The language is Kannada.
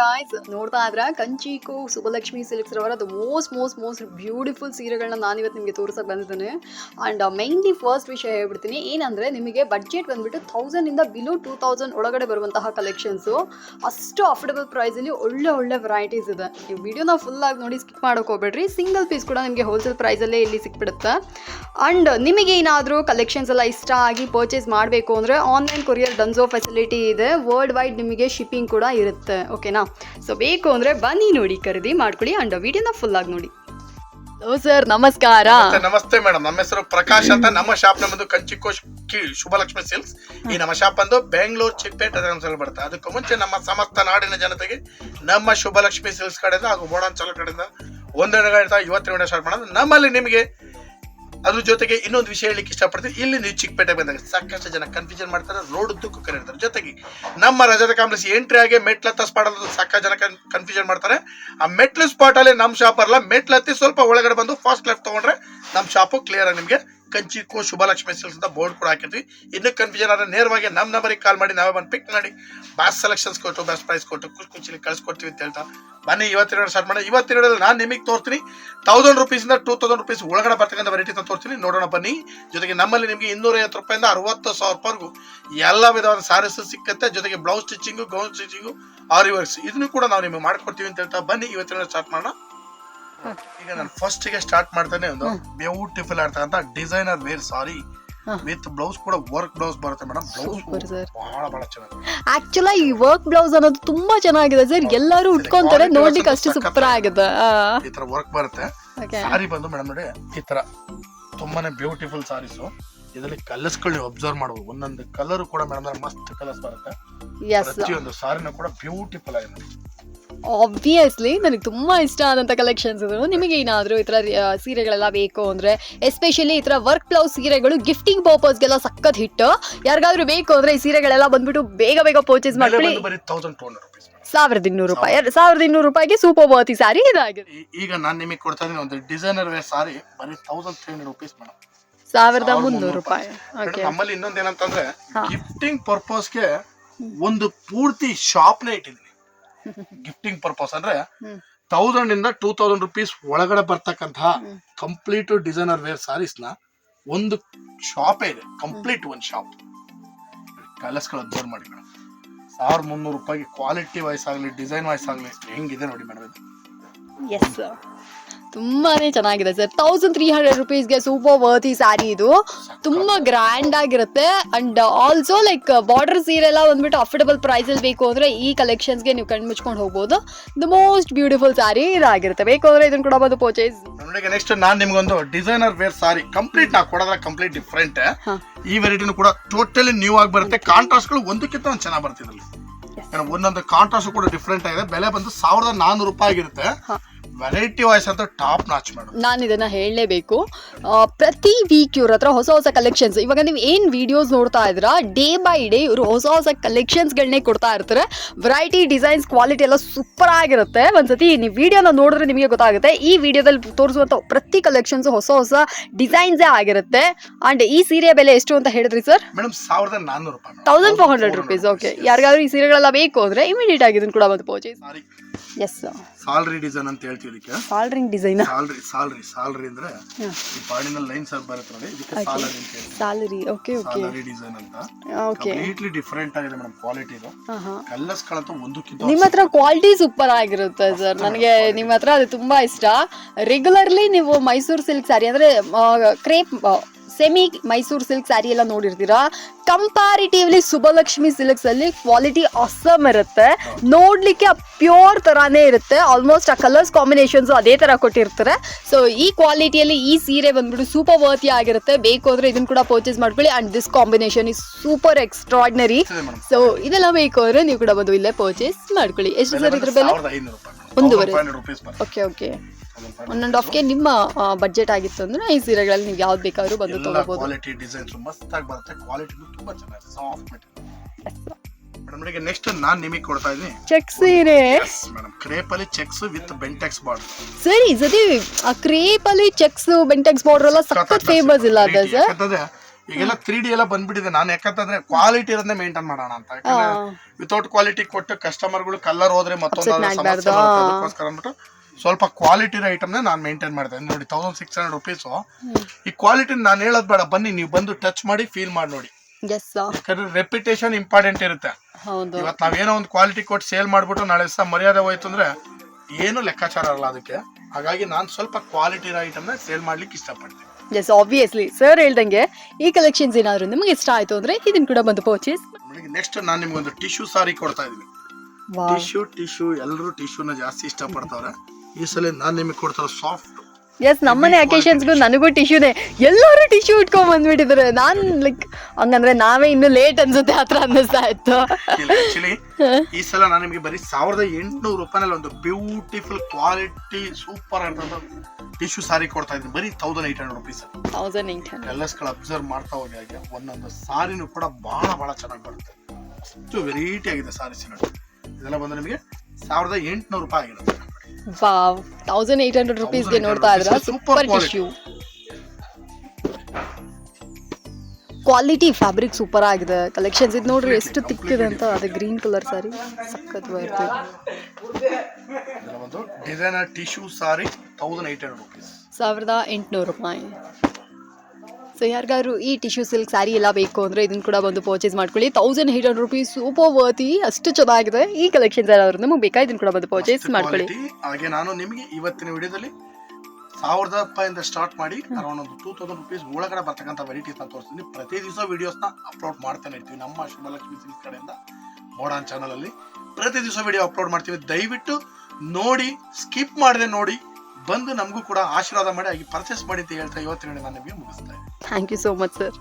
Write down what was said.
ಗಾಯ್ಸ್ ನೋಡ್ತಾ ಇದ್ರ ಕಂಚಿಕು ಸುಬ್ಬಲಕ್ಷ್ಮಿ ಸಿಲ್ಕ್ಸ್ ರವರ the most most most beautiful ಸೀರೆಗಳನ್ನ ನಾನು ಇವತ್ತು ನಿಮಗೆ ತೋರಿಸಕ್ಕೆ ಬಂದಿದ್ದೇನೆ. ಆ್ಯಂಡ್ ಮೈನ್ಲಿ ಫಸ್ಟ್ ವಿಷಯ ಹೇಳ್ಬಿಡ್ತೀನಿ, ಏನಂದರೆ ನಿಮಗೆ ಬಡ್ಜೆಟ್ ಬಂದ್ಬಿಟ್ಟು ಇಂದ ಬಿಲೋ ಟೂ ತೌಸಂಡ್ ಒಳಗಡೆ ಬರುವಂತಹ ಕಲೆಕ್ಷನ್ಸು ಅಷ್ಟು ಅಫೋರ್ಡಬಲ್ ಪ್ರೈಸಲ್ಲಿ ಒಳ್ಳೆ ಒಳ್ಳೆ ವೆರೈಟೀಸ್ ಇದೆ. ನೀವು ವಿಡಿಯೋನ ಫುಲ್ಲಾಗಿ ನೋಡಿ ಸ್ಕಿಪ್ ಮಾಡೋಕೆ ಹೋಗ್ಬೇಡ್ರಿ. ಸಿಂಗಲ್ ಪೀಸ್ ಕೂಡ ನಿಮಗೆ ಹೋಲ್ಸೇಲ್ ಪ್ರೈಸಲ್ಲೇ ಇಲ್ಲಿ ಸಿಕ್ಬಿಡುತ್ತೆ. ಆ್ಯಂಡ್ ನಿಮಗೆ ಏನಾದರೂ ಕಲೆಕ್ಷನ್ಸ್ ಎಲ್ಲ ಇಷ್ಟ ಆಗಿ ಪರ್ಚೇಸ್ ಮಾಡಬೇಕು ಅಂದರೆ ಆನ್ಲೈನ್ ಕೊರಿಯರ್ ಡನ್ಸೋ ಫೆಸಿಲಿಟಿ ಇದೆ. ವರ್ಲ್ಡ್ ವೈಡ್ ನಿಮಗೆ ಶಿಪ್ಪಿಂಗ್ ಕೂಡ ಇರುತ್ತೆ. ಓಕೆನಾ ಸೊ ಬೇಕು ಅಂದ್ರೆ ಬನ್ನಿ ನೋಡಿ ಖರೀದಿ ಮಾಡ್ಕೊಳ್ಳಿ ಆ್ಯಂಡ್ ವಿಡಿಯೋನ ಆಗಿ ನೋಡಿ. ಹಲೋ ಸರ್ ನಮಸ್ಕಾರ. ಮತ್ತೆ ನಮಸ್ತೆ ಮೇಡಮ್ ನಮ್ಮ ಹೆಸರು ಪ್ರಕಾಶ್ ಅಂತ. ನಮ್ಮ ಶಾಪ್ ನಮ್ಮದು ಕಂಚಿಕೋಶ್ ಕಿ ಶುಭಲಕ್ಷ್ಮಿ ಸಿಲ್ಕ್ಸ್ ಈ ನಮ್ಮ ಶಾಪ್ ಬಂದು ಬೆಂಗಳೂರು ಚಿಕ್ಕಪೇಟೆ ಅಂತ ಬರುತ್ತೆ. ಅದಕ್ಕೂ ಮುಂಚೆ ನಮ್ಮ ಸಮಸ್ತ ನಾಡಿನ ಜನತೆಗೆ ನಮ್ಮ ಶುಭಲಕ್ಷ್ಮಿ ಸಿಲ್ಕ್ಸ್ ಕಡೆಯಿಂದ ಹಾಗೂ ಬೋಡಾಂಚಲ ಕಡೆಯಿಂದ ಒಂದೆರಡು ಗಂಟೆ ಇವತ್ತಿನ ವಿಡಿಯೋ ಸ್ಟಾರ್ಟ್ ಮಾಡೋದು. ನಮ್ಮಲ್ಲಿ ನಿಮಗೆ ಅದ್ರ ಜೊತೆಗೆ ಇನ್ನೊಂದು ವಿಷಯ ಹೇಳಲಿಕ್ಕೆ ಇಷ್ಟಪಡ್ತೀನಿ. ಇಲ್ಲಿ ನೀವು ಚಿಕ್ಕಪೇಟೆ ಬಂದಾಗ ಸಾಕಷ್ಟು ಜನ ಕನ್ಫ್ಯೂಷನ್ ಮಾಡ್ತಾರೆ ರೋಡ್ ಉದ್ದಕ್ಕೂ ಕರೀತಾರೆ ಜೊತೆಗೆ ನಮ್ಮ ರಜದ ಕಾಂಗ್ರೆಸ್ ಎಂಟ್ರಿ ಆಗಿ ಮೆಟ್ಲತ್ತ ಸ್ಪಾಟ್ ಅಲ್ಲಿ ಸಾಕಷ್ಟು ಜನ ಕನ್ಫ್ಯೂಷನ್ ಮಾಡ್ತಾರೆ. ಆ ಮೆಟ್ಲು ಸ್ಪಾಟ್ ಅಲ್ಲಿ ನಮ್ಮ ಶಾಪ್ ಅಲ್ಲ ಮೆಟ್ಲತ್ತಿ ಸ್ವಲ್ಪ ಒಳಗಡೆ ಬಂದು ಫಾಸ್ಟ್ ಲೆಫ್ಟ್ ತಗೊಂಡ್ರೆ ನಮ್ಮ ಶಾಪು ಕ್ಲಿಯರ್ ಆಗಿ ನಿಮಗೆ ಕಂಚಿಕೋ ಶುಭಲಕ್ಷ್ಮಿ ಸಿಲ್ಸ್ ಅಂತ ಬೋರ್ಡ್ ಕೂಡ ಹಾಕಿದ್ವಿ. ಇನ್ನೂ ಕನ್ಫ್ಯೂಷನ್ ಆದರೆ ನೇರವಾಗಿ ನಮ್ಮ ನಂಬರಿಗೆ ಕಾಲ್ ಮಾಡಿ ನಾವೇ ಬಂದು ಪಿಕ್ ಮಾಡಿ. ಬಾಸ್ ಸೆಲೆಕ್ಷನ್ಸ್ ಕೊಟ್ಟು ಬೆಸ್ಟ್ ಪ್ರೈಸ್ ಕೊಟ್ಟು ಖುಷಿ ಖುಷಿಲಿ ಕಳ್ಸಿಕೊಡ್ತೀವಿ ಅಂತ ಹೇಳ್ತಾ. ಬನ್ನಿ, ಇವತ್ತಿನ ಸ್ಟಾರ್ಟ್ ಮಾಡಿ ಇವತ್ತಿನ ನಾನು ನಿಮಗೆ ತೋರಿಸ್ತೀನಿ ತೌಸಂಡ್ ರುಪೀಸಿಂದ ಟೂ ತೌಸಂಡ್ ರುಪೀಸ್ ಒಳಗಡೆ ಬರ್ತಕ್ಕಂಥ ವೆರೈಟಿನ ತೋರಿಸ್ತೀನಿ ನೋಡೋಣ, ಬನ್ನಿ. ಜೊತೆಗೆ ನಮ್ಮಲ್ಲಿ ನಿಮಗೆ ಇನ್ನೂರೈವತ್ತು ರೂಪಾಯಿಂದ ಅರವತ್ತು ಸಾವಿರ ರೂಪಾಯಿಗೂ ಎಲ್ಲ ವಿಧವಾದ ಸಾರೀಸ್ ಸಿಕ್ಕತ್ತೆ. ಜೊತೆಗೆ blouse stitching gown stitching aari works ಇದನ್ನು ಕೂಡ ನಾವು ನಿಮಗೆ ಮಾಡ್ಕೊಡ್ತೀವಿ ಅಂತ ಹೇಳ್ತಾ ಬನ್ನಿ. ಇವತ್ತಿನ ಸ್ಟಾರ್ಟ್ ಮಾಡೋಣ. ಈಗ ನಾನು ಫಸ್ಟ್ಗೆ ಸ್ಟಾರ್ಟ್ ಮಾಡ್ತಾನೆ ಒಂದು ಬ್ಯೂಟಿಫುಲ್ ಆಗ್ತಕ್ಕಂಥ designer wear sari. With blouse ಕೂಡ ವರ್ಕ್ ಬ್ಲೌಸ್ ಬರುತ್ತೆ ಮೇಡಮ್ ಬ್ಲೌಸ್. ಬಹಳ ಬಹಳ ಚೆನ್ನಾಗಿದೆ. ಆಕ್ಚುಲಿ ಈ ವರ್ಕ್ ಬ್ಲೌಸ್ ಅನ್ನೋದು ತುಂಬಾ ಚೆನ್ನಾಗಿದೆ ಸರ್ ಎಲ್ಲರೂ ಉಟ್ಕೊಂತಾರೆ ನೋಡ್ಲಿಕ್ಕೆ ಅಷ್ಟು ಸೂಪರ್ ಆಗಿದೆ. ಈ ತರ ವರ್ಕ್ ಬರುತ್ತೆ. ಸಾರಿ ಬಂದು ಮೇಡಮ್ ನೋಡಿ ಈ ತರ ತುಂಬಾನೇ ಬ್ಯೂಟಿಫುಲ್ ಸಾರೀಸ್ ಇದರಲ್ಲಿ ಕಲರ್ಸ್ಗಳು ಅಬ್ಸರ್ವ್ ಮಾಡಬಹುದು ಒಂದೊಂದು ಕಲರ್ ಕೂಡ ಮೇಡಮ್ ಮಸ್ತ್ ಕಲರ್ಸ್ ಬರುತ್ತೆ. ಎಸ್ ಪ್ರತಿಯೊಂದು ಸಾರಿನ ಕೂಡ ಬ್ಯೂಟಿಫುಲ್ ಆಗಿದೆ. ಆಬ್ವಿಯಸ್ಲಿ ನನಗೆ ತುಂಬ ಇಷ್ಟ ಆದಂಥ ಕಲೆಕ್ಷನ್ಸ್ ಇದು. ನಿಮಗೆ ಏನಾದರೂ ಈ ಥರ ಸೀರೆಗಳೆಲ್ಲ ಬೇಕು ಅಂದರೆ ಎಸ್ಪೆಷಲಿ ಈ ಥರ ವರ್ಕ್ ಬ್ಲೌಸ್ ಸೀರೆಗಳು ಗಿಫ್ಟಿಂಗ್ ಪರ್ಪಸ್ಗೆಲ್ಲ ಸಖತ್ ಹಿಟ್ಟು ಯಾರಿಗಾದ್ರೂ ಬೇಕು ಅಂದರೆ ಈ ಸೀರೆಗಳೆಲ್ಲ ಬಂದ್ಬಿಟ್ಟು ಬೇಗ ಬೇಗ ಪರ್ಚೇಸ್ ಮಾಡಿ. ಮಾಡ್ಕೊಳ್ಳಿ ಸಾವಿರದ ಇನ್ನೂರು ರೂಪಾಯಿ. ಸಾವಿರದ ಇನ್ನೂರು ರೂಪಾಯಿಗೆ ಸೂಪರ್ ಬಾತಿ ಸಾರಿ ಇದಾಗಿದೆ. ಈಗ ನಾನು ನಿಮಗೆ ಕೊಡ್ತಾ ಇದ್ದೀನಿ ಒಂದು ಡಿಸೈನರ್ ವೇರ್ ಸಾರಿ ಬರೀ thousand three hundred rupees madam. ಸಾವಿರದ ಮುನ್ನೂರು ರೂಪಾಯಿ. ಓಕೆ ನಮ್ಮಲ್ಲಿ ಇನ್ನೊಂದು ಏನಂತಂದ್ರೆ. ಗಿಫ್ಟಿಂಗ್ ಪರ್ಪಸ್ಗೆ ಒಂದು ಪೂರ್ತಿ ಶಾಪ್ನೇ ಇಟ್ಟಿದ್ದೀನಿ. ಗಿಫ್ಟಿಂಗ್ ಪರ್ಪಸ್ ಅಂದ್ರೆ. ತೌಸಂಡ್ ಇಂದ ಟೂ ತೌಸಂಡ್ ರುಪೀಸ್ ಒಳಗಡೆ ಬರ್ತಕ್ಕಂತಹ. ಕಂಪ್ಲೀಟ್ ಡಿಸೈನರ್ ವೇರ್ ಸಾರೀಸ್ನ ಒಂದು ಶಾಪೇ ಇದೆ. ಕಂಪ್ಲೀಟ್ ಒಂದು ಶಾಪ್ ಕಲರ್ಸ್ಗಳು ಅಬ್ಸರ್ವ್ ಮಾಡಿ ಮೇಡಮ್. ಸಾವಿರ ಮುನ್ನೂರು ರೂಪಾಯಿಗೆ ಕ್ವಾಲಿಟಿ ವೈಸ್ ಆಗಲಿ ಡಿಸೈನ್ ವೈಸ್ ಆಗಲಿ ಹೆಂಗಿದೆ ನೋಡಿ ಮೇಡಮ್ ಇದು? ತುಂಬಾನೇ ಚೆನ್ನಾಗಿದೆ ಸರ್. ತೌಸಂಡ್ ತ್ರೀ ಹಂಡ್ರೆಡ್ ರುಪೀಸ್ಗೆ ಸೂಪರ್ ವರ್ತಿ ಸ್ಯಾರಿ ಇದು. ತುಂಬಾ ಗ್ರ್ಯಾಂಡ್ ಆಗಿರುತ್ತೆ. ಅಂಡ್ ಆಲ್ಸೋ ಲೈಕ್ ಬಾರ್ಡರ್ ಸೀರೆ ಎಲ್ಲ ಬಂದ್ಬಿಟ್ಟು ಅಫೋರ್ಡಬಲ್ ಪ್ರೈಸಲ್ಲಿ ಬೇಕು ಅಂದ್ರೆ ಈ ಕಲೆಕ್ಷನ್ಸ್ಗೆ ನೀವು ಕಣ್ಣು ಮುಚ್ಕೊಂಡು ಹೋಗ್ಬೋದು. ದ ಮೋಸ್ಟ್ ಬ್ಯೂಟಿಫುಲ್ ಸ್ಯಾರಿ ಇದಾಗಿರುತ್ತೆ. ಬೇಕು ಅಂದ್ರೆ ಇದನ್ನ ಕೂಡ ಬಂದು ಪರ್ಚೇಸ್ ನೆಕ್ಸ್ಟ್ ನಾನು ನಿಮ್ಗೊಂದು ಡಿಸೈನರ್ ವೇರ್ ಸಾರಿ ಕಂಪ್ಲೀಟ್ ನಾವು ಕೊಡೋದ್ರೆ ಕಂಪ್ಲೀಟ್ ಡಿಫ್ರೆಂಟ್. ಈ ವೆರೈಟಿನೂ ಕೂಡ ಟೋಟಲಿ ನ್ಯೂ ಆಗಿ ಬರುತ್ತೆ. ಕಾಂಟ್ರಾಸ್ಟ್ಗಳು ಒಂದಕ್ಕಿಂತ ಒಂದು ಚೆನ್ನಾಗಿ ಬರ್ತಿದ್ರಲ್ಲಿ ಒಂದೊಂದು ಕಾಂಟ್ರಾಸ್ಟ್ ಕೂಡ ಡಿಫ್ರೆಂಟ್ ಆಗಿದೆ. ಬೆಲೆ ಬಂದು ಸಾವಿರದ ನಾನ್ನೂರು ರೂಪಾಯಿ ಆಗಿರುತ್ತೆ. ವೆರೈಟಿ ವಾಯ್ಸ್ ಅಂತ ಟಾಪ್ ನಾಚ್ ಮೇಡಮ್ ನಾನು ಇದನ್ನ ಹೇಳಲೇಬೇಕು. ಪ್ರತಿ ವೀಕ್ ಇವ್ರ ಹತ್ರ ಹೊಸ ಹೊಸ ಕಲೆಕ್ಷನ್ಸ್ ಇವಾಗ ನೀವು ಏನು ವಿಡಿಯೋಸ್ ನೋಡ್ತಾ ಇದ್ದೀರಾ ಡೇ ಬೈ ಡೇ ಇವರು ಹೊಸ ಹೊಸ ಕಲೆಕ್ಷನ್ಸ್ಗಳನ್ನೇ ಕೊಡ್ತಾ ಇರ್ತಾರೆ. ವೆರೈಟಿ ಡಿಸೈನ್ಸ್ ಕ್ವಾಲಿಟಿ ಎಲ್ಲ ಸೂಪರ್ ಆಗಿರುತ್ತೆ. ಒಂದ್ಸತಿ ನೀವು ವಿಡಿಯೋನ ನೋಡಿದ್ರೆ ನಿಮಗೆ ಗೊತ್ತಾಗುತ್ತೆ. ಈ ವಿಡಿಯೋದಲ್ಲಿ ತೋರಿಸುವಂಥ ಪ್ರತಿ ಕಲೆಕ್ಷನ್ಸ್ ಹೊಸ ಹೊಸ ಡಿಸೈನ್ಸೇ ಆಗಿರುತ್ತೆ. ಆ್ಯಂಡ್ ಈ ಸೀರೆ ಬೆಲೆ ಎಷ್ಟು ಅಂತ ಹೇಳಿದ್ರಿ ಸರ್ ಮೇಡಮ್ ಸಾವಿರದ ನಾನ್ನೂರು ರೂಪಾಯಿ. Thousand four hundred rupees okay ಯಾರಿಗಾದ್ರೂ ಈ ಸೀರೆಗಳೆಲ್ಲ ಬೇಕು ಅಂದರೆ ಇಮಿಡಿಯೇಟ್ ಆಗಿ ಇದನ್ನು ಕೂಡ ಬಂದು purchase sir yes salary design ಅಂತ ಹೇಳ್ತೀವಿ ಇದಕ್ಕೆ ಸಾಲ್ರಿಂಗ್ ಡಿಸೈನ್. ಸಾಲ್ರಿ ಸಾಲ್ರಿ ಸಾಲ್ರಿ ಅಂದ್ರೆ ಈ ಪಾಡಿನಲ್ಲಿ ಲೈನ್ಸ್ ಬರುತ್ತೆ ನೋಡಿ ಇದಕ್ಕೆ ಸಾಲರಿ ಅಂತ ಹೇಳಿ. Salary okay okay salary design ಅಂತ. ಓಕೆ ಕಂಪ್ಲೀಟ್ಲಿ ಡಿಫರೆಂಟ್ ಆಗಿದೆ ಮೇಡಮ್ ಕ್ವಾಲಿಟಿ ಇದು. ಕಲ್ಲಸ್ ಹಾಂ. ಕಲರ್ಸ್ಗಳಂತೂ ಒಂದಕ್ಕಿಂತ ನಿಮ್ಮ ಹತ್ರ ಕ್ವಾಲಿಟಿ ಸೂಪರ್ ಆಗಿರುತ್ತೆ ಸರ್ ನನಗೆ ನಿಮ್ಮ ಹತ್ರ ಅದು ತುಂಬಾ ಇಷ್ಟ. ರೆಗ್ಯುಲರ್ಲಿ ನೀವು ಮೈಸೂರು ಸಿಲ್ಕ್ ಸ್ಯಾರಿ ಅಂದ್ರೆ crepe semi Mysore silk sari ಎಲ್ಲ ನೋಡಿರ್ತೀರಾ? ಕಂಪ್ಯಾರಿಟಿವ್ಲಿ ಸುಬ್ಬಲಕ್ಷ್ಮಿ ಸಿಲ್ಕ್ಸ್ ಅಲ್ಲಿ ಕ್ವಾಲಿಟಿ ಅಸಮ್ ಇರುತ್ತೆ. ನೋಡ್ಲಿಕ್ಕೆ ಪ್ಯೂರ್ ತರಾನೇ ಇರುತ್ತೆ. ಆಲ್ಮೋಸ್ಟ್ ಆ ಕಲರ್ಸ್ ಕಾಂಬಿನೇಷನ್ಸ್ ಅದೇ ತರ ಕೊಟ್ಟಿರ್ತಾರೆ. ಸೊ ಈ ಕ್ವಾಲಿಟಿಯಲ್ಲಿ ಈ ಸೀರೆ ಬಂದ್ಬಿಟ್ಟು ಸೂಪರ್ ವರ್ತಿ ಆಗಿರುತ್ತೆ. ಬೇಕು ಅಂದ್ರೆ ಇದನ್ನ ಕೂಡ ಪರ್ಚೇಸ್ ಮಾಡ್ಕೊಳ್ಳಿ. And this combination is super extraordinary so ಇದೆಲ್ಲ ಬೇಕು ಅಂದ್ರೆ ನೀವು ಕೂಡ ಬಂದು ಇಲ್ಲೇ ಪರ್ಚೇಸ್ ಮಾಡ್ಕೊಳ್ಳಿ. ಎಷ್ಟು ಸರ್ ಇದ್ರ ಬೆಲೆ? ಒಂದೂವರೆ. ಓಕೆ ಓಕೆ ಒನ್ ಆಫ್ಗೆ ಹಾಫ್ಗೆ ನಿಮ್ಮ ಬಜೆಟ್ ಆಗಿತ್ತು ಅಂದ್ರೆ ಈ ಸೀರೆಗಳಲ್ಲಿ ನೀವು ಯಾವ್ದು ಬೇಕಾದ್ರೂ ಬಂದು ಎಲ್ಲ ತಗೋಬಹುದು ಕ್ವಾಲಿಟಿ ಡಿಸೈನ್ಸ್ ಮಸ್ತ್ ಆಗಿ ಬರುತ್ತೆ. ಕ್ವಾಲಿಟಿ ತುಂಬಾ ಚೆನ್ನಾಗಿದೆ. ಸಾಫ್ಟ್ ಮೆಟೀರಿಯಲ್ ನೆಕ್ಸ್ಟ್ ನಾನು ನಿಮಗೆ ಕೊಡ್ತಾ ಇದ್ದೀನಿ. ಚೆಕ್ ಸೀರೆ. ಮೇಡಮ್ ಕ್ರೇಪ್ ಅಲ್ಲಿ ಚೆಕ್ಸ್ ವಿತ್ ಬೆಂಟೆಕ್ಸ್ ಬಾರ್ಡರ್ ಸರಿ ಸರಿ. ಆ ಕ್ರೇಪ್ ಅಲ್ಲಿ ಚೆಕ್ಸ್ ಬೆಂಟೆಕ್ಸ್ ಬಾರ್ಡರ್ ಎಲ್ಲ ಸಖತ್ ಫೇಮಸ್ ಇಲ್ಲ ಅದ ಸರ್ ಈಗೆಲ್ಲ ತ್ರೀ ಡಿ ಎಲ್ಲ ಬಂದ್ಬಿಟ್ಟಿದೆ. ನಾನು ಯಾಕಂತಂದ್ರೆ ಕ್ವಾಲಿಟಿ ಇರೋದನ್ನೇ ಮೇಂಟೈನ್ ಮಾಡೋಣ ಅಂತ. ಯಾಕಂದ್ರೆ ವಿತೌಟ್ ಕ್ವಾಲಿಟಿ ಕೊಟ್ಟು ಕಸ್ಟಮರ್ಗಳು ಕಲರ್ ಹೋದ್ರೆ ಮತ್ತೊಂದು ಸಮಸ್ಯೆ. ಅದಕ್ಕೋಸ್ಕರ ಅಂದ್ಬಿಟ್ಟು ಸ್ವಲ್ಪ ಕ್ವಾಲಿಟಿ ಐಟಮ್ನ ನಾನು ಮೇಂಟೈನ್ ಮಾಡಿದೆ ನೋಡಿ ತೌಸಂಡ್ ಸಿಕ್ಸ್ ಹಂಡ್ರೆಡ್ ರುಪೀಸು ಈ ಕ್ವಾಲಿಟಿ ನಾನು ಹೇಳೋದು ಬೇಡ. ಬನ್ನಿ ನೀವು ಬಂದು ಟಚ್ ಮಾಡಿ ಫೀಲ್ ಮಾಡಿ ನೋಡಿ. ಯಾಕಂದ್ರೆ ರೆಪ್ಯುಟೇಷನ್ ಇಂಪಾರ್ಟೆಂಟ್ ಇರುತ್ತೆ. ಇವತ್ತು ನಾವೇನೋ ಒಂದು ಕ್ವಾಲಿಟಿ ಕೊಟ್ಟು ಸೇಲ್ ಮಾಡ್ಬಿಟ್ಟು ನಾಳೆ ಸಹ ಮರ್ಯಾದೆ ಹೋಯ್ತು ಅಂದ್ರೆ ಏನು ಲೆಕ್ಕಾಚಾರ ಅಲ್ಲ ಅದಕ್ಕೆ. ಹಾಗಾಗಿ ನಾನು ಸ್ವಲ್ಪ ಕ್ವಾಲಿಟಿ ಐಟಮ್ನ ಸೇಲ್ ಮಾಡ್ಲಿಕ್ಕೆ ಇಷ್ಟಪಡ್ತೀನಿ. ಎಸ್ ಆಬ್ವಿಯಸ್ಲಿ ಸರ್ ಹೇಳ್ದಂಗೆ ಈ ಕಲೆಕ್ಷನ್ಸ್ ಏನಾದರೂ ನಿಮಗೆ ಇಷ್ಟ ಆಯ್ತು ಅಂದ್ರೆ ಇದನ್ನ ಕೂಡ ಬಂದು ಪರ್ಚೇಸ್ ನೆಕ್ಸ್ಟ್ ನಾನು ನಿಮಗೆ ಒಂದು ಟಿಶ್ಯೂ ಸಾರಿ ಕೊಡ್ತಾ ಇದೀನಿ ಟಿಶ್ಯೂ ಟಿಶ್ಯೂ ಎಲ್ಲರೂ ಟಿಶ್ಯೂನ ಜಾಸ್ತಿ ಇಷ್ಟಪಡ್ತಾವ್ರೆ. ಈ ಸಲ ನಾನು ನಿಮಗೆ ಕೊಡ್ತಾರೆ ಸಾಫ್ಟ್ ಎಸ್ ನಮ್ಮನೆ ಅಕೇಶನ್ಸ್ಗೂ ನನಗೂ ಟಿಶ್ಯೂನೇ ಎಲ್ಲರೂ ಟಿಶ್ಯೂ ಇಟ್ಕೊಂಡ್ ಬಂದ್ಬಿಟ್ಟಿದ್ರೆ ನಾನ್ ಲೈಕ್ ಹಂಗಂದ್ರೆ ನಾವೇ ಇನ್ನು ಲೇಟ್ ಅನ್ಸುತ್ತೆ ಹತ್ರ ಅನ್ನಿಸ್ತಾ ಇತ್ತು. ಆಕ್ಚುಲಿ ಈ ಸಲ ನಾನು ನಿಮಗೆ ಬರೀ ಸಾವಿರದ ಎಂಟುನೂರು ರೂಪಾಯಿನಲ್ಲಿ ಒಂದು ಬ್ಯೂಟಿಫುಲ್ ಕ್ವಾಲಿಟಿ ಸೂಪರ್ ಅಂತ ಟಿಶ್ಯೂ ಸಾರಿ ಕೊಡ್ತಾ ಇದ್ದೀನಿ. ಬರೀ thousand eight hundred rupees thousand eight hundred ಎಲ್ಲಸ್ಗಳು observe ಮಾಡ್ತಾ ಹೋಗಿ ಹಾಗೆ ಒಂದೊಂದು ಸಾರಿನೂ ಕೂಡ ಬಹಳ ಬಹಳ ಚೆನ್ನಾಗಿ ಬರುತ್ತೆ. ಅಷ್ಟು ವೆರೈಟಿ ಆಗಿದೆ ಸಾರಿ ನೋಡಿ ಇದೆಲ್ಲ ಬಂದು ನಿಮಗೆ ಸಾವಿರದ ಎಂಟುನೂರು ರೂಪಾಯಿ ಆಗಿರುತ್ತೆ. ವಾವ್ ತೌಸಂಡ್ ಏಟ್ ಹಂಡ್ರೆಡ್ ರುಪೀಸ್ಗೆ ನೋಡ್ತಾ ಇದ್ರ super tissue quality fabric super ಆಗಿದೆ. ಕಲೆಕ್ಷನ್ಸ್ ಇದು ನೋಡ್ರಿ ಎಷ್ಟು ತಿಕ್ಕಿದೆ ಅಂತ ಅದು ಗ್ರೀನ್ ಕಲರ್ ಸಾರಿ ಸಖತ್ ಬರ್ತದೆ designer tissue sari thousand eight hundred rupees ಸಾವಿರದ ಎಂಟುನೂರು ರೂಪಾಯಿ. ಸೊ ಯಾರಿಗಾದ್ರು ಈ ಟಿಶ್ಯೂ ಸಿಲ್ಕ್ ಸ್ಯಾರಿ ಎಲ್ಲ ಬೇಕು ಅಂದರೆ ಇದನ್ನ ಕೂಡ ಬಂದು ಪರ್ಚೇಸ್ ಮಾಡ್ಕೊಳ್ಳಿ. Thousand eight hundred rupees super worthy ಅಷ್ಟು ಚೆನ್ನಾಗಿದೆ. ಈ ಕಲೆಕ್ಷನ್ಸ್ ಏನಾದ್ರು ನಮಗೆ ಬೇಕಾ ಇದನ್ನ ಕೂಡ ಬಂದು ಪರ್ಚೇಸ್ ಮಾಡ್ಕೊಳ್ಳಿ. ಹಾಗೆ ನಾನು ನಿಮಗೆ ಇವತ್ತಿನ ವಿಡಿಯೋದಲ್ಲಿ ಸಾವಿರದ ರೂಪಾಯಿಂದ ಸ್ಟಾರ್ಟ್ ಮಾಡಿ ಅರೌಂಡ್ ಒಂದು ಟೂ ತೌಸಂಡ್ ರುಪೀಸ್ ಒಳಗಡೆ ಬರ್ತಕ್ಕಂಥ ವೆರೈಟೀಸ್ ಅಂತ ತೋರಿಸ್ತೀನಿ. ಪ್ರತಿ ದಿವಸ ವಿಡಿಯೋಸ್ನ ಅಪ್ಲೋಡ್ ಮಾಡ್ತಾನೆ ಇರ್ತೀವಿ ನಮ್ಮ ಶುಭಲಕ್ಷ್ಮಿ ಸಿಲ್ಕ್ ಕಡೆಯಿಂದ ಮೋಡಾನ್ ಚಾನಲಲ್ಲಿ ಪ್ರತಿ ದಿವಸ ವಿಡಿಯೋ ಅಪ್ಲೋಡ್ ಮಾಡ್ತೀವಿ. ದಯವಿಟ್ಟು ನೋಡಿ ಸ್ಕಿಪ್ ಮಾಡದೆ ನೋಡಿ. ಬಂದು ನಮಗೂ ಕೂಡ ಆಶೀರ್ವಾದ ಮಾಡಿ, ಹಾಗೆ ಪರ್ಚೇಸ್ ಮಾಡಿ ಅಂತ ಹೇಳ್ತಾ ಇವತ್ತಿನ ನಾನು ನಿಮಗೆ ಮುಗಿಸ್ತಾ ಇದ್ದೀನಿ. Thank you so much sir